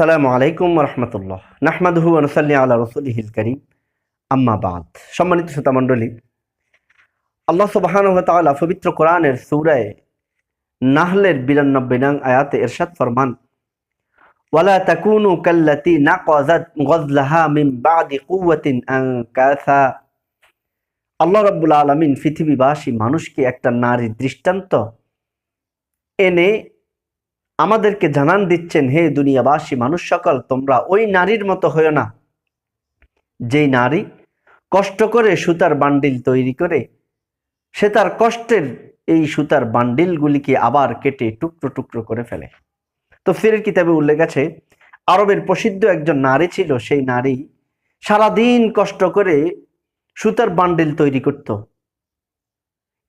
আসসালামু আলাইকুম রহমতুল্লাহ। নাহমাদহু আনসাল্লি আলা রসুলিহিল করিম। আম্মা বাদ। সম্মানিত শ্রোতা মণ্ডলী, আল্লাহ সুবাহান পবিত্র কোরআনের সূরায়ে নাহলের বিরানব্বই নং আয়াতে এরশাদ ফরমান, ওয়ালা তাকুনু কাল্লাতি নাকাযাত গজলাহা মিন বাদি আনকাসা। আল্লাহ রাব্বুল আলামিন পৃথিবীবাসী মানুষকে একটা নারীর দৃষ্টান্ত এনে আমাদেরকে জানান দিচ্ছেন, হে দুনিয়াবাসী, মানুষ সকল, তোমরা ওই নারীর মতো হয়েও না। যেই নারী কষ্ট করে সুতার বান্ডিল তৈরি করে, সে তার কষ্টের এই সুতার বান্ডিলগুলিকে আবার কেটে টুকরো টুকরো করে ফেলে। তো ফিরের কিতাবে উল্লেখ আছে, আরবের প্রসিদ্ধ একজন নারী ছিল, সেই নারী সারাদিন কষ্ট করে সুতার বান্ডিল তৈরি করত।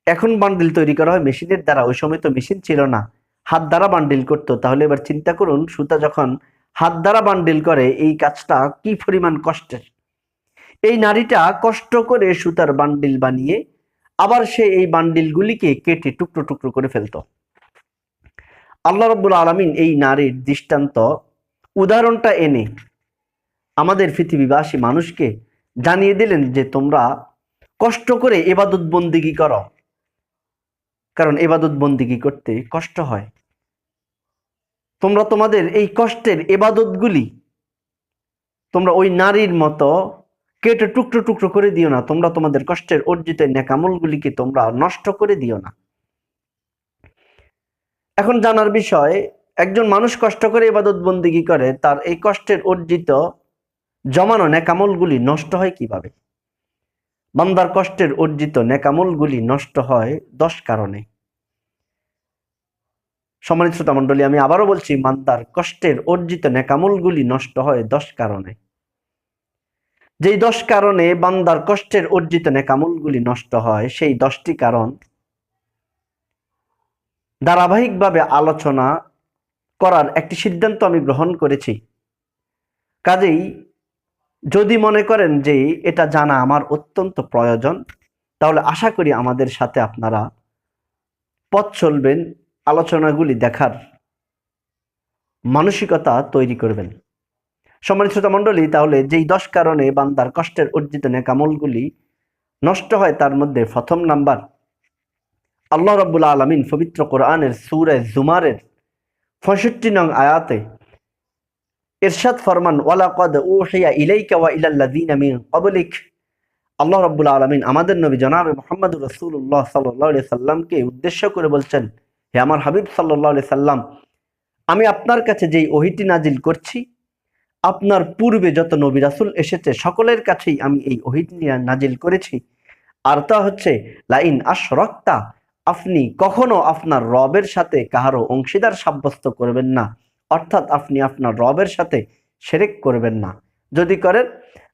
এখন বান্ডিল তৈরি করা হয় মেশিনের দ্বারা, ওই সময় তো মেশিন ছিল না। হাত দ্বারা বান্ডিল করতো। তাহলে এবার চিন্তা করুন, সুতা যখন হাত দ্বারা বান্ডিল করে, এই কাজটা কি পরিমাণ কষ্টের? এই নারীটা কষ্ট করে সুতার বান্ডিল বানিয়ে আবার সে এই বান্ডিলগুলিকে কেটে টুকরো টুকরো করে ফেলতো। আল্লাহ রব্বুল আলমিন এই নারীর দৃষ্টান্ত উদাহরণটা এনে আমাদের পৃথিবীবাসী মানুষকে জানিয়ে দিলেন যে তোমরা কষ্ট করে এবাদত বন্দিগি করো। কারণ এবাদত বন্দিগি করতে কষ্ট হয়। তোমরা তোমাদের এই কষ্টের এবাদতগুলি তোমরা ওই নারীর মতো কেটে টুকরো টুকরো করে দিও না। তোমরা তোমাদের কষ্টের অর্জিত ন্যাকামলগুলিকে তোমরা নষ্ট করে দিও না। এখন জানার বিষয়, একজন মানুষ কষ্ট করে এবাদত বন্দিগি করে? তার এই কষ্টের অর্জিত জমানো ন্যাকামলগুলি নষ্ট হয় কীভাবে? বান্দার কষ্টের অর্জিত নেকামলগুলি নষ্ট হয় দশ কারণে। সম্মানিত শ্রোতা মণ্ডলী, আমি আবারও বলছি মান্দার কষ্টের অর্জিত নেকামলগুলি নষ্ট হয় দশ কারণে। যেই দশ কারণে বান্দার কষ্টের অর্জিত নেকামলগুলি নষ্ট হয়, সেই দশটি কারণ ধারাবাহিকভাবে আলোচনা করার একটি সিদ্ধান্ত আমি গ্রহণ করেছি। কাজেই যদি মনে করেন যে এটা জানা আমার অত্যন্ত প্রয়োজন, তাহলে আশা করি আমাদের সাথে আপনারা পথ চলবেন আলোচনাগুলি দেখার মানসিকতা তৈরি করবেন। সম্মানিত শ্রোতা মণ্ডলী তাহলে যেই দশ কারণে বান্দার কষ্টের অর্জিত নেকামলগুলি নষ্ট হয়, তার মধ্যে প্রথম নাম্বার, আল্লাহ রব্বুল আলমিন পবিত্র কোরআনের সুরে জুমারের পঁয়ষট্টি নং আয়াতে ইরশাদ ফরমান, ওয়ালাকাদ উহিয়া ইলাইকা ওয়া ইলাল্লাযিনা মিন ক্বাবলিক, আল্লাহ রাব্বুল আলামিন আমাদের নবী জনাবে মুহাম্মদুর রাসূলুল্লাহ সাল্লাল্লাহু আলাইহি সাল্লামকে উদ্দেশ্য করে বলছেন হে আমার হাবিব আলাইহি সাল্লাম, আমি আপনার কাছে যেই ওহিটি নাজিল করছি, আপনার পূর্বে যত নবী রাসুল এসেছে সকলের কাছেই আমি এই ওহিটি নাজিল করেছি। আর তা হচ্ছে, লাইন আশরাক্তা, আপনি কখনো আপনার রবের সাথে কাহারও অংশীদার সাব্যস্ত করবেন না, অর্থাৎ আপনি আপনার রবের সাথে সেরেক করবেন না। যদি করেন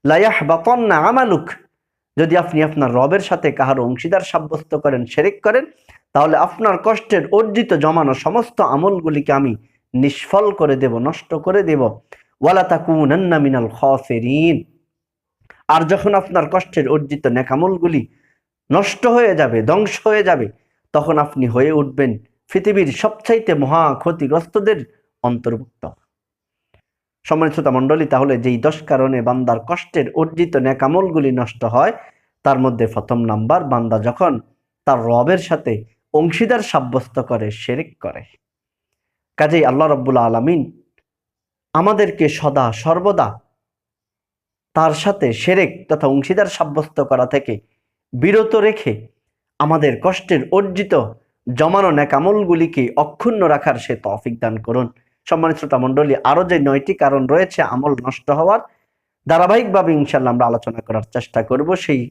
লায়াহ বাতন না আমালুক যদি আপনি আপনার রবের সাথে কাহার অংশীদার সাব্যস্ত করেন, সেরেক করেন তাহলে আপনার কষ্টের অর্জিত জমানো সমস্ত আমলগুলিকে আমি নিষ্ফল করে দেব, নষ্ট করে দেব। ওয়ালা তাকুনান্না মিনাল খাসিরিন। আর যখন আপনার কষ্টের অর্জিত নেকামলগুলি নষ্ট হয়ে যাবে, ধ্বংস হয়ে যাবে, তখন আপনি হয়ে উঠবেন পৃথিবীর সবচাইতে মহা ক্ষতিগ্রস্তদের অন্তর্ভুক্ত। সম্মানিত মণ্ডলী, তাহলে যেই দশ কারণে বান্দার কষ্টের অর্জিত ন্যাকামলগুলি নষ্ট হয়, তার মধ্যে প্রথম নাম্বার, বান্দা যখন তার রবের সাথে অংশীদার সাব্যস্ত করে, শেরেক করে। কাজেই আল্লাহ রব্বুল আলমিন আমাদেরকে সদা, সর্বদা তার সাথে সেরেক তথা অংশীদার সাব্যস্ত করা থেকে বিরত রেখে আমাদের কষ্টের অর্জিত জমানো ন্যাকামলগুলিকে অক্ষুণ্ণ রাখার সে তৌফিক দান করুন। সম্মানিত শ্রোতা মণ্ডলী, আরও যে নয়টি কারণ রয়েছে আমল নষ্ট হওয়ার, ধারাবাহিকভাবে ইনশাল্লাহ আমরা আলোচনা করার চেষ্টা করব। সেই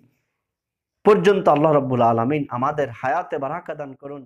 পর্যন্ত আল্লাহ রব্বুল আলমিন আমাদের হায়াতে বারাকা দান করুন।